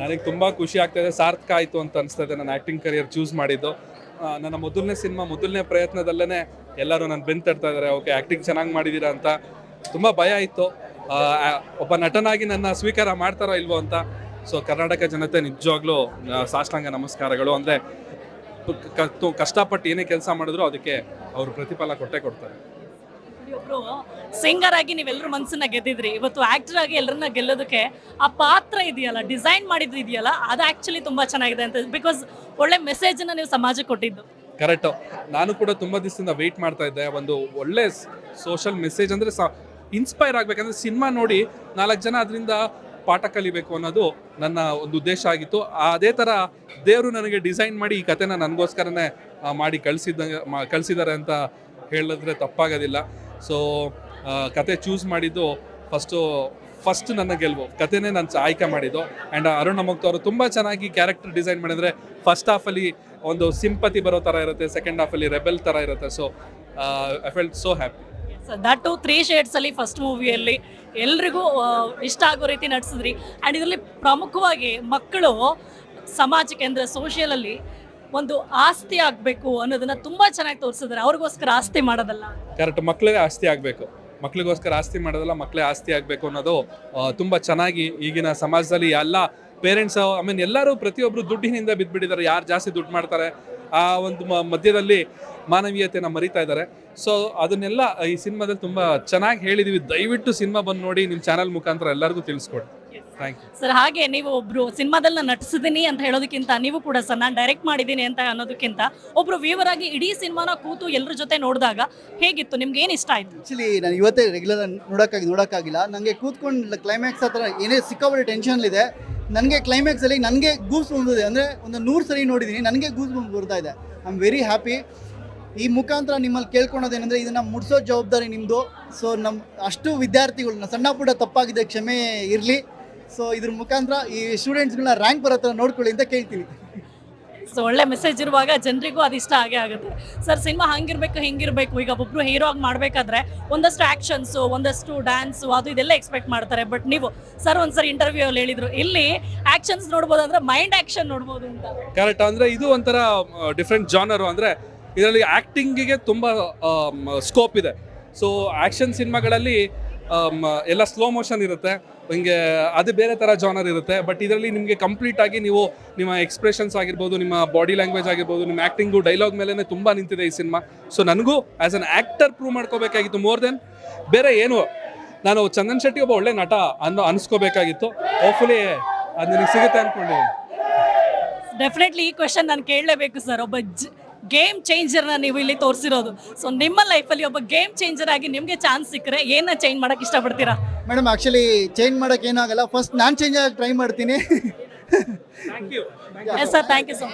ನನಗೆ ತುಂಬ ಖುಷಿ ಆಗ್ತಾ ಇದೆ. ಸಾರ್ಥಕ ಆಯಿತು ಅಂತ ಅನಿಸ್ತಾ ಇದೆ ನನ್ನ ಆ್ಯಕ್ಟಿಂಗ್ ಕರಿಯರ್ ಚೂಸ್ ಮಾಡಿದ್ದು. ನನ್ನ ಮೊದಲನೇ ಸಿನಿಮಾ ಮೊದಲನೇ ಪ್ರಯತ್ನದಲ್ಲೇ ಎಲ್ಲರೂ ನನ್ನ ಬೆನ್ ತಡ್ತಾ ಇದ್ದಾರೆ ಓಕೆ ಆ್ಯಕ್ಟಿಂಗ್ ಚೆನ್ನಾಗಿ ಮಾಡಿದ್ದೀರಾ ಅಂತ ತುಂಬ ಭಯ ಇತ್ತು ಒಬ್ಬ ನಟನಾಗಿ ನನ್ನ ಸ್ವೀಕಾರ ಮಾಡ್ತಾರೋ ಇಲ್ವೋ ಅಂತ. ಸೊ ಕರ್ನಾಟಕ ಜನತೆ ನಿಜವಾಗ್ಲೂ ಸಾಷ್ಟಾಂಗ ನಮಸ್ಕಾರಗಳು. ಅಂದರೆ ಕಷ್ಟಪಟ್ಟು ಏನೇ ಕೆಲಸ ಮಾಡಿದ್ರು ಅದಕ್ಕೆ ಅವರು ಪ್ರತಿಫಲ ಕೊಟ್ಟೇ ಕೊಡ್ತಾರೆ. ಒಬ್ರು ಸಿಂಗರ್ ಆಗಿ ನೀವೆಲ್ಲರೂ ಮನಸ್ಸನ್ನ ಗೆದ್ದಿದ್ರಿ. ಇವತ್ತು ಆಕ್ಟರ್ ಆಗಿ ಎಲ್ಲರನ್ನ ಗೆಲ್ಲೋದಕ್ಕೆ ಆ ಪಾತ್ರ ಇದೆಯಲ್ಲ ಡಿಸೈನ್ ಮಾಡಿದ್ದು ಇದೆಯಲ್ಲ, ಅದು ಆಕ್ಚುಲಿ ತುಂಬಾ ಚೆನ್ನಾಗಿದೆ ಅಂತ ಬಿಕಾಸ್ ಒಳ್ಳೆ ಮೆಸೇಜ್ ಅನ್ನ ನೀವು ಸಮಾಜಕ್ಕೆ ಕೊಟ್ಟಿದ್ದು. ಕರೆಕ್ಟು ನಾನು ಕೂಡ ತುಂಬ ದಿವಸದಿಂದ ವೆಯ್ಟ್ ಮಾಡ್ತಾ ಇದ್ದೆ. ಒಂದು ಒಳ್ಳೆ ಸೋಷಲ್ ಮೆಸೇಜ್ ಅಂದರೆ ಇನ್ಸ್ಪೈರ್ ಆಗ್ಬೇಕಂದ್ರೆ ಸಿನಿಮಾ ನೋಡಿ ನಾಲ್ಕು ಜನ ಅದರಿಂದ ಪಾಠ ಕಲಿಬೇಕು ಅನ್ನೋದು ನನ್ನ ಒಂದು ಉದ್ದೇಶ ಆಗಿತ್ತು. ಅದೇ ಥರ ದೇವರು ನನಗೆ ಡಿಸೈನ್ ಮಾಡಿ ಈ ಕತೆನ ನನಗೋಸ್ಕರನೇ ಮಾಡಿ ಕಳಿಸಿದ ಕಳಿಸಿದ್ದಾರೆ ಅಂತ ಹೇಳಿದ್ರೆ ತಪ್ಪಾಗೋದಿಲ್ಲ. ಸೊ ಕತೆ ಚೂಸ್ ಮಾಡಿದ್ದು ಫಸ್ಟು ಫಸ್ಟ್ ನನ್ನ ಗೆಲುವು. ಕತೆನೇ ನಾನು ಆಯ್ಕೆ ಮಾಡಿದ್ದು. ಆ್ಯಂಡ್ ಅರುಣ್ ಅಮ್ಮಕ್ತ ಅವರು ತುಂಬ ಚೆನ್ನಾಗಿ ಕ್ಯಾರೆಕ್ಟರ್ ಡಿಸೈನ್ ಮಾಡಿದರೆ ಫಸ್ಟ್ ಹಾಫಲ್ಲಿ ಒಂದು ಸಿಂಪತಿ ಬರೋ ಥರ ಇರುತ್ತೆ ಸೆಕೆಂಡ್ ಹಾಫಲ್ಲಿ ರೆಬೆಲ್ ಥರ ಇರುತ್ತೆ. So I felt so happy that three shades ಅಲ್ಲಿ ಫಸ್ಟ್ ಮೂವಿಯಲ್ಲಿ ಎಲ್ರಿಗೂ ಇಷ್ಟ ಆಗೋ ರೀತಿ ನಟಿಸಿದ್ರಿ ಆ್ಯಂಡ್ ಇದರಲ್ಲಿ ಪ್ರಮುಖವಾಗಿ ಮಕ್ಕಳು ಸಮಾಜಕ್ಕೆ ಅಂದರೆ ಸೋಷಿಯಲಲ್ಲಿ ಒಂದು ಆಸ್ತಿ ಆಗಬೇಕು ಅನ್ನೋದನ್ನ ತುಂಬಾ ಚೆನ್ನಾಗಿ ತೋರಿಸಿದ್ರೆ. ಅವ್ರಿಗೋಸ್ಕರ ಆಸ್ತಿ ಮಾಡೋದಲ್ಲ? ಕರೆಕ್ಟ್ ಮಕ್ಕಳಿಗೆ ಆಸ್ತಿ ಆಗಬೇಕು. ಮಕ್ಕಳಿಗೋಸ್ಕರ ಆಸ್ತಿ ಮಾಡೋದಲ್ಲ ಮಕ್ಕಳೇ ಆಸ್ತಿ ಆಗಬೇಕು ಅನ್ನೋದು ತುಂಬ ಚೆನ್ನಾಗಿ ಈಗಿನ ಸಮಾಜದಲ್ಲಿ ಎಲ್ಲ ಪೇರೆಂಟ್ಸ್ ಐ ಮೀನ್ ಎಲ್ಲರೂ ಪ್ರತಿಯೊಬ್ಬರು ದುಡ್ಡಿನಿಂದ ಬಿದ್ದುಬಿಟ್ಟಿದ್ದಾರೆ ಯಾರು ಜಾಸ್ತಿ ದುಡ್ಡು ಮಾಡ್ತಾರೆ? ಆ ಒಂದು ಮಧ್ಯದಲ್ಲಿ ಮಾನವೀಯತೆನ ಮರಿತಾ ಇದ್ದಾರೆ. ಸೊ ಅದನ್ನೆಲ್ಲ ಈ ಸಿನಿಮಾದಲ್ಲಿ ತುಂಬ ಚೆನ್ನಾಗಿ ಹೇಳಿದೀವಿ. ದಯವಿಟ್ಟು ಸಿನಿಮಾ ಬಂದು ನೋಡಿ ನಿಮ್ಮ ಚಾನಲ್ ಮುಖಾಂತರ ಎಲ್ಲರಿಗೂ ತಿಳಿಸ್ಕೊಡಿ. ಸರ್ ಹಾಗೆ ನೀವು ಒಬ್ರು ಸಿನಿಮಾದಲ್ಲಿ ನಾನು ನಟಿಸಿದ್ದೀನಿ ಅಂತ ಹೇಳೋದಕ್ಕಿಂತ ನೀವು ಕೂಡ ಸರ್ ನಾನು ಡೈರೆಕ್ಟ್ ಮಾಡಿದ್ದೀನಿ ಅಂತ ಅನ್ನೋದಕ್ಕಿಂತ ಒಬ್ರು ವ್ಯೂವರ್ ಆಗಿ ಇಡೀ ಸಿನಿಮಾನ ಕೂತು ಎಲ್ಲರ ಜೊತೆ ನೋಡಿದಾಗ ಹೇಗಿತ್ತು? ನಿಮ್ಗೆ ಏನು ಇಷ್ಟ ಆಯ್ತು? ಆ್ಯಕ್ಚುಲಿ ನಾನು ಇವತ್ತೇ ರೆಗ್ಯುಲರ್ ನೋಡೋಕ್ಕಾಗಿ ನೋಡೋಕ್ಕಾಗಿಲ್ಲ. ನನಗೆ ಕೂತ್ಕೊಂಡು ಕ್ಲೈಮ್ಯಾಕ್ಸ್ ಹತ್ರ ಏನೇ ಸಿಕ್ಕಾಪಟ್ಟೆ ಟೆನ್ಷನ್ಲಿದೆ ನನಗೆ ಕ್ಲೈಮ್ಯಾಕ್ಸಲ್ಲಿ ನನಗೆ ಗೂಸ್ ಬಂದಿದೆ. ಅಂದರೆ ಒಂದು ನೂರು ಸರಿ ನೋಡಿದ್ದೀನಿ ನನಗೆ ಗೂಸ್ ಬಂದು ಬರ್ತಾ ಇದೆ. ಐ ಆಮ್ ವೆರಿ ಹ್ಯಾಪಿ ಈ ಮುಖಾಂತರ ನಿಮ್ಮಲ್ಲಿ ಕೇಳ್ಕೊಳೋದೇನೆಂದರೆ ಇದನ್ನು ಮುಡ್ಸೋ ಜವಾಬ್ದಾರಿ ನಿಮ್ಮದು ಸೊ ನಮ್ಮ ಅಷ್ಟು ವಿದ್ಯಾರ್ಥಿಗಳನ್ನ ಸಣ್ಣ ಪುಟ್ಟ ತಪ್ಪಾಗಿದೆ ಕ್ಷಮೆ ಇರಲಿ. ಸೊ ಇದ್ರ ಮುಖಾಂತರ ಈ ಸ್ಟೂಡೆಂಟ್ಸ್ಗಳನ್ನ ರ್ಯಾಂಕ್ ಬರೋ ಥರ ನೋಡ್ಕೊಳ್ಳಿ ಅಂತ ಕೇಳ್ತೀನಿ. ಸೊ ಒಳ್ಳೆ ಮೆಸೇಜ್ ಇರುವಾಗ ಜನರಿಗೂ ಅದು ಇಷ್ಟ ಆಗೇ ಆಗುತ್ತೆ. ಸರ್ ಸಿನಿಮಾ ಹಂಗಿರ್ಬೇಕು ಹಿಂಗಿರ್ಬೇಕು. ಈಗ ಒಬ್ಬರು ಹೀರೋ ಆಗಿ ಮಾಡಬೇಕಾದ್ರೆ ಒಂದಷ್ಟು ಆ್ಯಕ್ಷನ್ಸು ಒಂದಷ್ಟು ಡ್ಯಾನ್ಸು ಅದು ಇದೆಲ್ಲ ಎಕ್ಸ್ಪೆಕ್ಟ್ ಮಾಡ್ತಾರೆ. ಬಟ್ ನೀವು ಸರ್ ಒಂದ್ಸರಿ ಇಂಟರ್ವ್ಯೂ ಅಲ್ಲಿ ಹೇಳಿದ್ರು ಇಲ್ಲಿ ಆ್ಯಕ್ಷನ್ಸ್ ನೋಡ್ಬೋದು ಅಂದ್ರೆ ಮೈಂಡ್ ಆ್ಯಕ್ಷನ್ ನೋಡ್ಬೋದು ಅಂತ. ಕರೆಕ್ಟ್ ಅಂದರೆ ಇದು ಒಂಥರ ಡಿಫ್ರೆಂಟ್ ಜಾನರು ಅಂದರೆ ಇದರಲ್ಲಿ ಆ್ಯಕ್ಟಿಂಗಿಗೆ ತುಂಬ ಸ್ಕೋಪ್ ಇದೆ. ಸೊ ಆ್ಯಕ್ಷನ್ ಸಿನಿಮಾಗಳಲ್ಲಿ ಎಲ್ಲ ಸ್ಲೋ ಮೋಷನ್ ಇರುತ್ತೆ. ಹಿಂಗೆ ಅದು ಬೇರೆ ಥರ ಜಾನರ್ ಇರುತ್ತೆ. ಬಟ್ ಇದರಲ್ಲಿ ನಿಮಗೆ ಕಂಪ್ಲೀಟ್ ಆಗಿ ನೀವು ನಿಮ್ಮ ಎಕ್ಸ್ಪ್ರೆಷನ್ಸ್ ಆಗಿರ್ಬೋದು, ನಿಮ್ಮ ಬಾಡಿ ಲ್ಯಾಂಗ್ವೇಜ್ ಆಗಿರ್ಬೋದು, ನಿಮ್ಮ ಆ್ಯಕ್ಟಿಂಗು ಡೈಲಾಗ್ ಮೇಲೇ ತುಂಬ ನಿಂತಿದೆ ಈ ಸಿನಿಮಾ ಸೊ ನನಗೂ ಆ್ಯಸ್ ಅನ್ ಆ್ಯಕ್ಟರ್ ಪ್ರೂವ್ ಮಾಡ್ಕೋಬೇಕಾಗಿತ್ತು ಮೋರ್ ದೆನ್ ಬೇರೆ ಏನು. ನಾನು ಚಂದನ್ ಶೆಟ್ಟಿ ಒಬ್ಬ ಒಳ್ಳೆ ನಟ ಅನ್ನೋ ಅನಿಸ್ಕೋಬೇಕಾಗಿತ್ತು. ಹೋಪ್ಫುಲಿ ಅದು ನನಗೆ ಸಿಗುತ್ತೆ ಅಂದ್ಕೊಂಡಿದ್ದೀನಿ ಡೆಫಿನೆಟ್ಲಿ ಈ ಕ್ವೆಶನ್ ನಾನು ಕೇಳಲೇಬೇಕು ಸರ್ ಒಬ್ಬ ಗೇಮ್ ಚೇಂಜರ್ನ ನೀವು ಇಲ್ಲಿ ತೋರಿಸಿರೋದು. ಸೊ ನಿಮ್ಮ ಲೈಫಲ್ಲಿ ಒಬ್ಬ ಗೇಮ್ ಚೇಂಜರ್ ಆಗಿ ನಿಮಗೆ ಚಾನ್ಸ್ ಸಿಕ್ಕರೆ ಏನ ಚೇಂಜ್ ಮಾಡೋಕ್ಕೆ ಇಷ್ಟಪಡ್ತೀರಾ? ಮೇಡಮ್ ಆ್ಯಕ್ಚುಲಿ ಚೇಂಜ್ ಮಾಡೋಕ್ಕೆ ಏನಾಗಲ್ಲ ಫಸ್ಟ್ ನಾನು ಚೇಂಜ್ ಆಗಿ ಟ್ರೈ ಮಾಡ್ತೀನಿ. Thank you yes sir thank you so